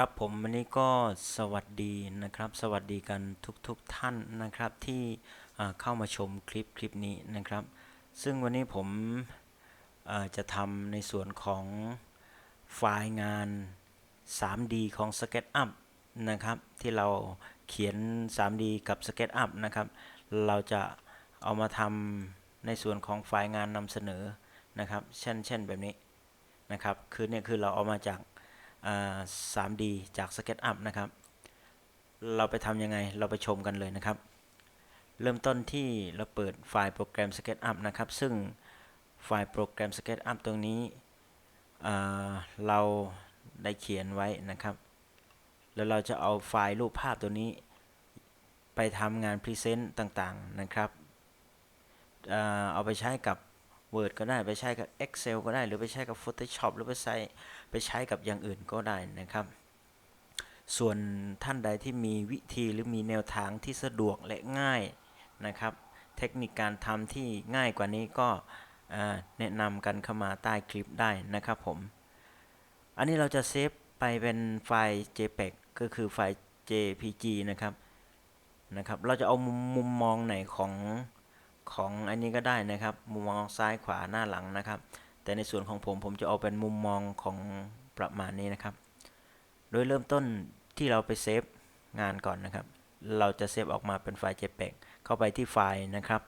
ครับผมวันนี้ก็สวัสดีนะครับ สวัสดีกันทุกๆทท่านนะครับที่เข้ามาชมคลิปคลิปนี้นะครับ ซึ่งวันนี้ผมจะทำในส่วนของไฟล์งาน 3D ของ SketchUp นะครับที่เราเขียน 3D กับ SketchUp นะครับเราจะเอามาทำในส่วนของไฟล์งานนำเสนอนะครับเช่นเช่นแบบนี้นะครับคือเนี่ยคือเราเอามาจาก 3D จาก SketchUp นะครับ เราไปทำยังไงเราไปชมกันเลยนะครับ เริ่มต้นที่เราเปิดไฟล์โปรแกรม SketchUp นะครับ ซึ่งไฟล์โปรแกรม SketchUp ตรงนี้เราได้เขียนไว้นะครับ แล้วเราจะเอาไฟล์รูปภาพตัวนี้ ไปทำงาน Present ต่างๆนะครับ เอาไปใช้กับ Word ก็ได้ไปใช้กับ Excel ก็ได้ หรือไปใช้กับ Photoshop หรือไปใช้ไปใช้กับอย่างอื่นก็ได้นะครับ ส่วนท่านใดที่มีวิธีหรือมีแนวทางที่สะดวกและง่ายนะครับ เทคนิคการทำที่ง่ายกว่านี้ก็แนะนำกันเข้ามาใต้คลิปได้นะครับผม อันนี้เราจะเซฟไปเป็นไฟล์ JPEG ก็คือไฟล์ JPG นะครับนะครับ เราจะเอามุมมุมมองไหนของ ของอันนี้ก็ได้นะครับ มุมมองซ้ายขวาหน้าหลังนะครับ แต่ในส่วนของผมผมจะเอาเป็นมุมมองของประมาณนี้นะครับ โดยเริ่มต้นที่เราไปเซฟงานก่อนนะครับ เราจะเซฟออกมาเป็นไฟล์ JPEG เข้าไปที่ไฟล์นะครับ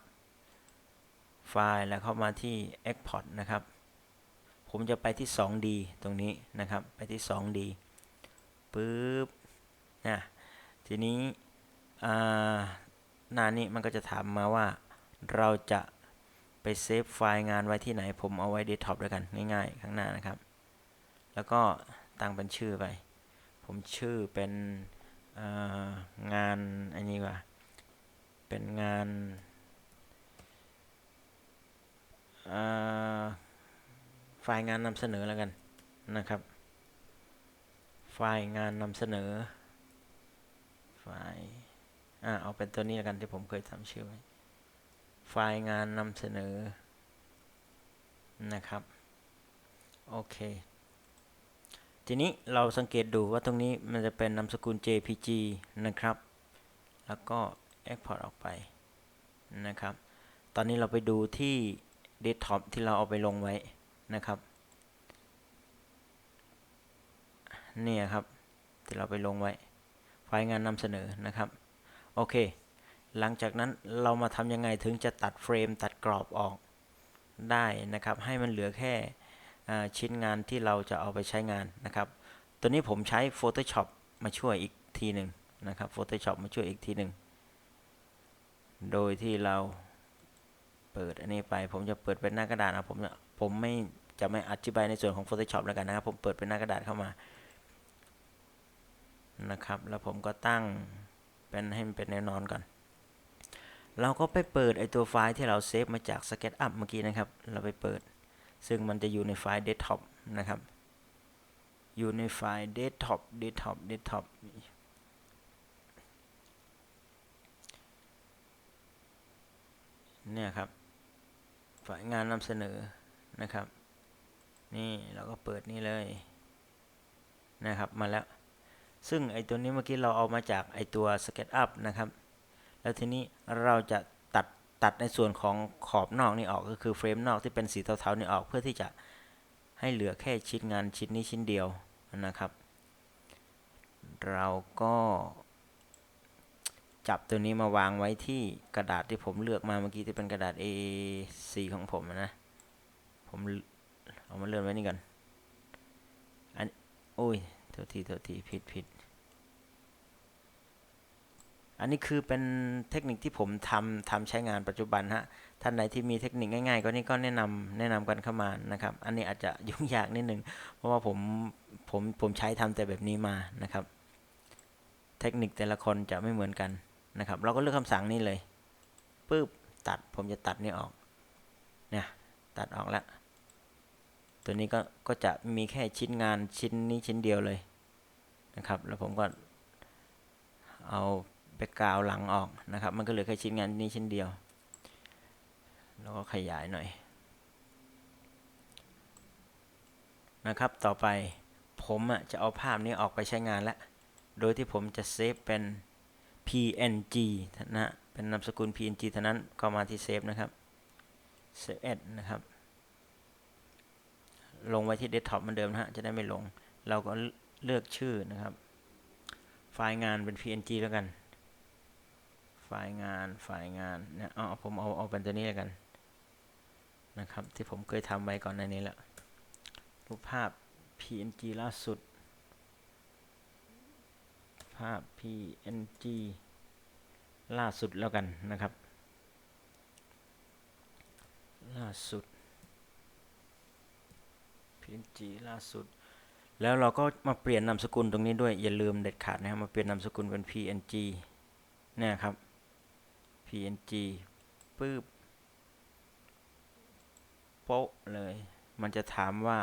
ไฟล์แล้วเข้ามาที่ Export นะครับ ผมจะไปที่ 2D ตรงนี้นะครับ ไปที่ 2D ปึ๊บนะทีนี้อ่าหน้านี้มันก็จะถามมาว่า เราจะไปเซฟไฟล์งานไว้ที่ไหน ผมเอาไว้เดสก์ท็อปด้วยกันง่ายๆ ข้างหน้านะครับ แล้วก็ตั้งเป็นชื่อไป ผมชื่อเป็นงานอันนี้ว่า เป็นงานไฟล์งานนำเสนอแล้วกันนะครับ ไฟล์งานนำเสนอ ไฟล์ อ่า เอาเป็นตัวนี้แล้วกันที่ผมเคยทำชื่อไว้ ไฟล์งานนำเสนอนะครับ โอเค ทีนี้เราสังเกตดูว่าตรงนี้มันจะเป็นนามสกุล JPG นะครับ แล้วก็ Export ออกไปนะครับ ตอนนี้เราไปดูที่ Desktop ที่เราเอาไปลงไว้นะครับเนี่ยครับที่เราไปลงไว้ ไฟล์งานนำเสนอนะครับ โอเค หลังจากนั้นเรามาทำยังไงถึงจะตัดเฟรมตัดกรอบออกได้นะครับ ให้มันเหลือแค่ชิ้นงานที่เราจะเอาไปใช้งานนะครับ ตัวนี้ผมใช้ Photoshop มาช่วยอีกทีหนึ่งนะครับ Photoshop มาช่วยอีกทีหนึ่งโดยที่เราเปิดอันนี้ไป ผมจะเปิดเป็นหน้ากระดาษนะผมจะผมไม่จะไม่อธิบายในส่วนของ Photoshop แล้วกันนะครับ ผมเปิดเป็นหน้ากระดาษเข้ามานะครับ แล้วผมก็ตั้งเป็นให้มันเป็นแนวนอนก่อน เราก็ไปเปิดไอตัวไฟล์ที่เราเซฟมาจาก SketchUp เมื่อกี้นะครับ เราไปเปิด ซึ่งมันจะอยู่ในไฟล์ desktop นะครับ อยู่ในไฟล์ desktop desktop desktop เนี่ยครับไฟล์งานนำเสนอนะครับ นี่เราก็เปิดนี่เลยนะครับมาแล้ว ซึ่งไอตัวนี้เมื่อกี้เราเอามาจากไอตัว SketchUp นะครับ แล้วทีนี้เราจะตัดตัดในส่วนของขอบนอกนี่ออกก็คือเฟรมนอกที่เป็นสีเทาๆนี่ออกเพื่อที่จะให้เหลือแค่ชิ้นงานชิ้นนี้ชิ้นเดียวนะครับ เราก็จับตัวนี้มาวางไว้ที่กระดาษที่ผมเลือกมาเมื่อกี้ที่เป็นกระดาษ A4 ของผมนะ ผมเอามาเลื่อนไว้นี่ก่อน อัน โอ้ยโทษทีโทษทีผิดผิด อันนี้คือเป็นเทคนิคที่ผมทำทำใช้งานปัจจุบันฮะท่านใดที่มีเทคนิคง่ายๆ ก็นี่ก็แนะนำแนะนำกันเข้ามานะครับ อันนี้อาจจะยุ่งยากนิดนึงเพราะว่าผมผมผมใช้ทำแต่แบบนี้มานะครับ เทคนิคแต่ละคนจะไม่เหมือนกันนะครับ เราก็เลือกคำสั่งนี้เลยปึ๊บตัดผมจะตัดนี่ออกเนี่ยตัดออกแล้ว ตัวนี้ก็ก็จะมีแค่ชิ้นงานชิ้นนี้ชิ้นเดียวเลยนะครับ แล้วผมก็เอา แบ็กาวหลังออกนะครับ มันก็เหลือแค่ชิ้นงานนี้ชิ้นเดียว แล้วก็ขยายหน่อยนะครับ ต่อไปผมจะเอาภาพนี้ออกไปใช้งานแล้วโดยที่ผมจะเซฟเป็น png นะฮะเป็นนามสกุล png เท่านั้นก็มาที่เซฟนะครับ save as นะครับ ลงไว้ที่เดสก์ท็อปเหมือนเดิมนะฮะ จะได้ไม่ลง เราก็เลือกชื่อนะครับ ไฟล์งานเป็น png แล้วกัน ไฟล์งานไฟล์งานเนี่ยเอาผมเอาเอาเป็นตัวนี้แล้วกันนะครับ ที่ผมเคยทำไว้ก่อนในนี้แล้วรูปภาพ png ล่าสุด ภาพ png ล่าสุดแล้วกันนะครับ ล่าสุด png ล่าสุด แล้วเราก็มาเปลี่ยนนามสกุลตรงนี้ด้วย อย่าลืมเด็ดขาดนะครับ มาเปลี่ยนนามสกุลเป็น png เนี่ยครับ png ปึ๊บโป๊ะเลย มันจะถามว่า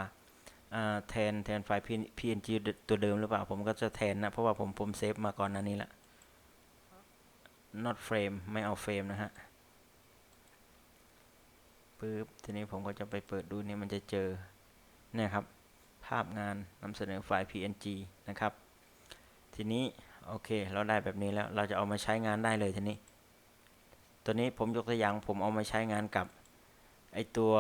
แทนแทนไฟล์ png ตัวเดิมหรือเปล่า ผมก็จะแทนนะ เพราะว่าผมผมเซฟมาก่อนหน้านี้ละ not frame ไม่เอาเฟรมนะฮะปึ๊บ ทีนี้ผมก็จะไปเปิดดูนี่มันจะเจอ เนี่ยครับ ภาพงานนำเสนอไฟล์ png นะครับ ทีนี้ โอเค เราได้แบบนี้แล้ว เราจะเอามาใช้งานได้เลยทีนี้ ตัวนี้ผมยกตัวอย่างผมเอามาใช้งานกับไอตัว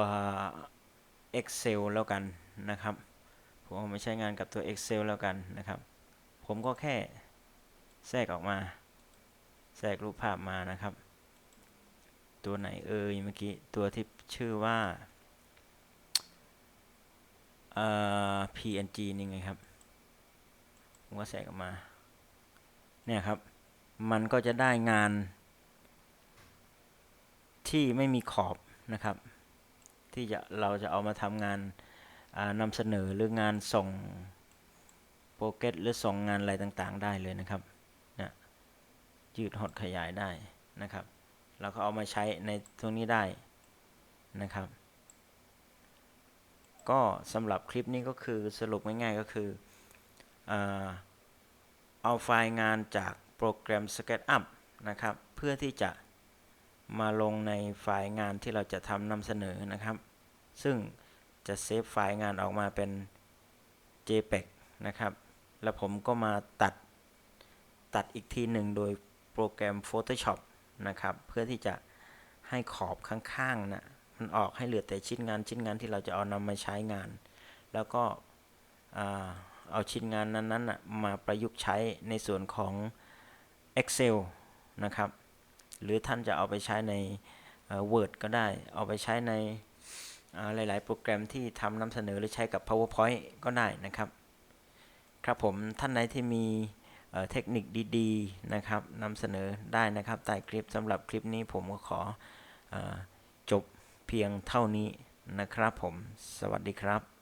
Excel แล้วกันนะครับ ผมเอามาใช้งานกับตัว Excel แล้วกันนะครับ ผมก็แค่แทรกออกมา แทรกรูปภาพมานะครับ ตัวไหนเอ่ยเมื่อกี้ตัวที่ชื่อว่าเอ่อ PNG นี่ไงครับ ผมก็แทรกออกมา เนี่ยครับ มันก็จะได้งาน ที่ไม่มีขอบนะครับ ที่จะเราจะเอามาทำงานนำเสนอหรืองานส่งโปรเกรสหรือส่งงานอะไรต่างๆ ได้เลยนะครับนะยืดหดขยายได้นะครับ เราก็เอามาใช้ในตรงนี้ได้นะครับ ก็สำหรับคลิปนี้ก็คือสรุปง่ายๆก็คือเอาไฟล์งานจากโปรแกรม SketchUp นะครับ เพื่อที่จะ มาลงในไฟล์งานที่เราจะทำนำเสนอนะครับ ซึ่งจะเซฟไฟล์งานออกมาเป็น JPEG นะครับ แล้วผมก็มาตัดตัดอีกทีหนึ่งโดยโปรแกรม Photoshop นะครับ เพื่อที่จะให้ขอบข้างๆนะมันออกให้เหลือแต่ชิ้นงานชิ้นงานที่เราจะเอานำมาใช้งาน แล้วก็เอาชิ้นงานนั้นๆนะมาประยุกต์ใช้ในส่วนของ Excel นะครับ หรือท่านจะเอาไปใช้ในเอ่อ Word ก็ได้ เอาไปใช้ในหลาย ๆ โปรแกรมที่ทำนำเสนอหรือใช้กับ PowerPoint ก็ได้นะครับ ครับผมท่านไหนที่มีเทคนิคดีๆ นะครับนำเสนอได้นะครับใต้คลิปสำหรับคลิปนี้ผมก็ขออจบเพียงเท่านี้นะครับผม สวัสดีครับ